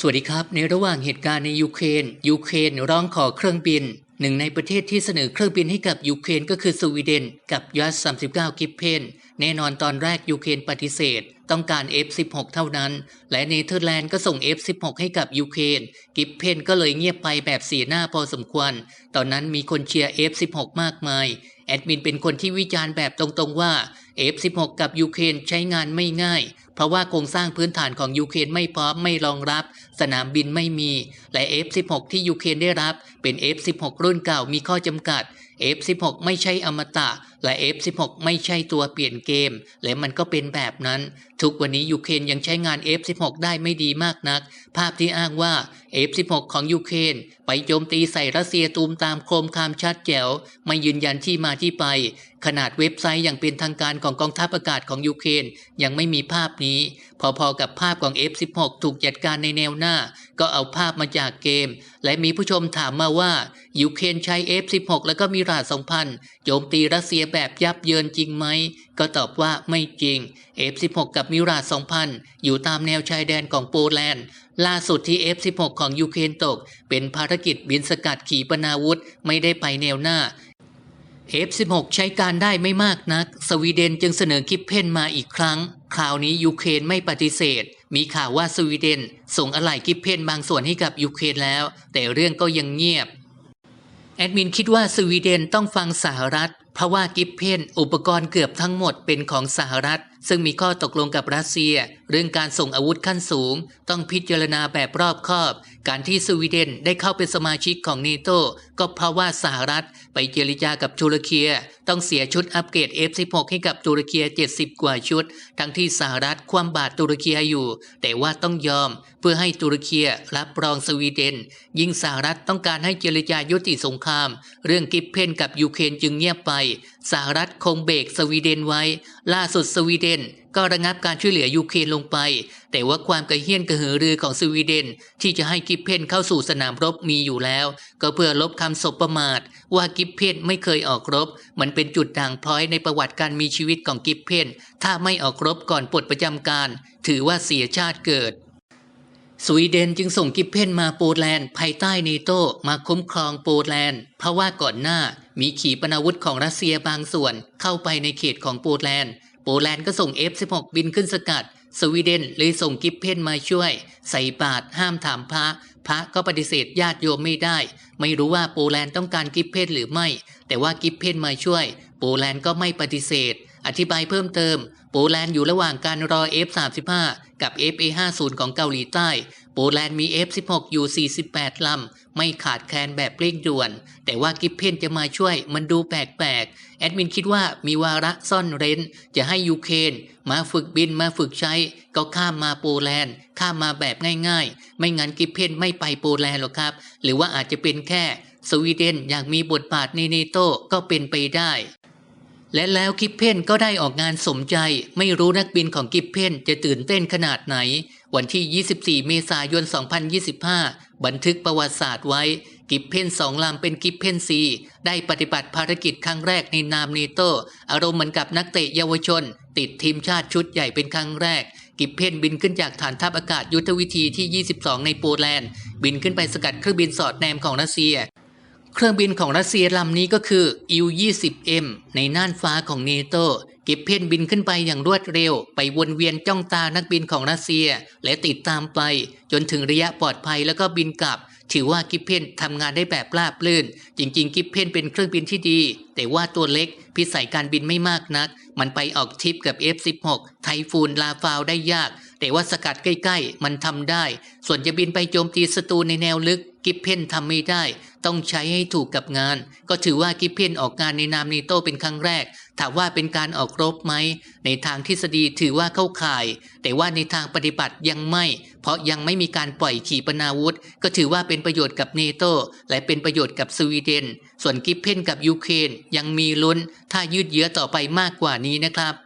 สวัสดีครับ ในระหว่างเหตุการณ์ในยูเครนยูเครนร้องขอเครื่องบิน หนึ่งในประเทศที่เสนอเครื่องบินให้กับยูเครนก็คือสวีเดน กับยัส39 กิปเพนแน่นอนตอนแรกยูเครนปฏิเสธ ต้องการ F16 เท่านั้น และเนเธอร์แลนด์ก็ส่ง F16 ให้กับยูเครนกิปเพนก็เลยเงียบไปแบบเสียหน้าพอสมควร ตอนนั้นมีคนเชียร์ F16 มากมายแอดมินเป็นคนที่วิจารณ์แบบตรงๆว่า F16 กับยูเครนใช้งานไม่ง่าย เพราะว่าโครงสร้างพื้นฐานของยูเครนไม่พร้อมไม่รองรับ สนามบินไม่มี และ F16 ที่ยูเครนได้รับเป็น F16 รุ่นเก่ามีข้อจำกัด F16 ไม่ใช่อมตะ และ F16 ไม่ใช่ตัวเปลี่ยนเกม และมันก็เป็นแบบนั้น ทุกวันนี้ยูเครนยังใช้งาน F16 ได้ไม่ดีมากนัก ภาพที่อ้างว่า F16 ของยูเครนไปโจมตีใส่รัสเซียตูมตามโครมคามชัดแจ๋ว ไม่ยืนยันที่มาที่ไปขนาดเว็บไซต์อย่างเป็นทางการของกองทัพอากาศของยูเครนยังไม่มีภาพนี้ พอๆกับภาพของ F16 ถูกจัดการในแนวหน้า ก็เอาภาพมาจากเกม และมีผู้ชมถามมาว่ายูเครนใช้ F16 แล้วก็มีราด2000โจมตีรัสเซียแบบยับเยินจริงไหม ก็ตอบว่าไม่จริง F16 กับมิราด2000อยู่ตามแนวชายแดนของโปแลนด์ล่าสุดที่ F16 ของยูเครนตก เป็นภารกิจบินสกัดขีปนาวุธไม่ได้ไปแนวหน้า F16 ใช้การได้ไม่มากนัก สวีเดนจึงเสนอคิปเพนมาอีกครั้ง คราวนี้ยูเครนไม่ปฏิเสธ มีข่าวว่าสวีเดน ส่งอะไหล่คิปเพนบางส่วนให้กับยูเครนแล้ว แต่เรื่องก็ยังเงียบ แอดมินคิดว่าสวีเดนต้องฟังสหรัฐ เพราะว่ากิฟเพนอุปกรณ์เกือบทั้งหมดเป็นของสหรัฐ ซึ่งมีข้อตกลงกับรัสเซีย เรื่องการส่งอาวุธขั้นสูง ต้องพิจารณาแบบรอบคอบ การที่สวีเดนได้เข้าเป็นสมาชิกของเนโตก็เพราะว่าสหรัฐไปเจรจากับตุรกีต้องเสียชุดอัปเกรด F16 ให้กับตุรกี70 กว่าชุด ทั้งที่สหรัฐคว่ำบาตรตุรกีอยู่ แต่ว่าต้องยอมเพื่อให้ตุรกีรับรองสวีเดน ยิ่งสหรัฐต้องการให้เจรจายุติสงคราม เรื่องกิฟเพนกับยูเครนจึงเงียบไปสหรัฐคงเบรกสวีเดนไว้ ล่าสุดสวีเดนก็ระงับการช่วยเหลือยูเครนลงไป แต่ว่าความกระเฮี้ยนกระหือรือของสวีเดน ที่จะให้กิฟเพนเข้าสู่สนามรบมีอยู่แล้ว ก็เพื่อลบคำสบประมาท ว่ากิฟเพนไม่เคยออกรบ มันเป็นจุดด่างพร้อยในประวัติการมีชีวิตของกิฟเพนถ้าไม่ออกรบก่อนปลดประจำการ ถือว่าเสียชาติเกิดสวีเดนจึงส่งกิฟเพนมาโปแลนด์ภายใต้เนโตมาคุ้มครองโปแลนด์เพราะว่าก่อนหน้า มีขีปนาวุธของรัสเซียบางส่วนเข้าไปในเขตของโปแลนด์ โปแลนด์ก็ส่ง F16 บินขึ้นสกัด สวีเดนเลยส่งกิฟเพนมาช่วย ใส่บาตรห้ามถามพระ พระก็ปฏิเสธญาติโยมไม่ได้ ไม่รู้ว่าโปแลนด์ต้องการกิฟเพนหรือไม่ แต่ว่ากิฟเพนมาช่วย โปแลนด์ก็ไม่ปฏิเสธ อธิบายเพิ่มเติม โปแลนด์อยู่ระหว่างการรอ F35 กับ FA50 ของเกาหลีใต้ โปแลนด์มี F16 อยู่ 48 ลำ ไม่ขาดแคลนแบบเร่งด่วน แต่ว่ากิฟเพนจะมาช่วยมันดูแปลกๆ แอดมินคิดว่ามีวาระซ่อนเร้น จะให้ยูเครนมาฝึกบินมาฝึกใช้ ก็ข้ามมาโปแลนด์ ข้ามมาแบบง่ายๆ ไม่งั้นกิฟเพนไม่ไปโปแลนด์หรอกครับ หรือว่าอาจจะเป็นแค่สวีเดนอยากมีบทบาทในเนโตก็เป็นไปได้ และแล้วกิฟเพนก็ได้ออกงานสมใจ ไม่รู้นักบินของกิฟเพนจะตื่นเต้นขนาดไหน วันที่ 24 เมษายน 2025 บันทึกประวัติศาสตร์ไว้ กิฟเพนสองลำเป็นกิฟเพนซีได้ปฏิบัติภารกิจครั้งแรกในนามเนโตอารมณ์เหมือนกับนักเตะเยาวชน ติดทีมชาติชุดใหญ่เป็นครั้งแรก กิฟเพนบินขึ้นจากฐานทัพอากาศยุทธวิธีที่ 22 ในโปแลนด์ บินขึ้นไปสกัดเครื่องบินสอดแนมของรัสเซีย เครื่องบินของรัสเซียลำนี้ก็คือ U-20M ในน่านฟ้าของเนโตกิฟเพนบินขึ้นไปอย่างรวดเร็ว ไปวนเวียนจ้องตานักบินของรัสเซีย และติดตามไป จนถึงระยะปลอดภัยแล้วก็บินกลับ ถือว่ากิฟเพนทำงานได้แบบราบรื่น จริง ๆ กิฟเพนเป็นเครื่องบินที่ดี แต่ว่าตัวเล็กพิสัยการบินไม่มากนัก มันไปออกทริปกับ F16 ไทฟูนลาฟาวได้ยาก แต่ว่าสกัดใกล้ ๆ มันทำได้ ส่วนจะบินไปโจมตีศัตรูในแนวลึก กิฟเพนทำไม่ได้ ต้องใช้ให้ถูกกับงาน ก็ถือว่ากิฟเพนออกงานในนามเนโตเป็นครั้งแรก ถามว่าเป็นการออกรบไหม ในทางทฤษฎีถือว่าเข้าข่าย แต่ว่าในทางปฏิบัติยังไม่ เพราะยังไม่มีการปล่อยขีปนาวุธ ก็ถือว่าเป็นประโยชน์กับเนโตและเป็นประโยชน์กับสวีเดน ส่วนกิฟเพนกับยูเครนยังมีลุ้น ถ้ายืดเยื้อต่อไปมากกว่านี้นะครับ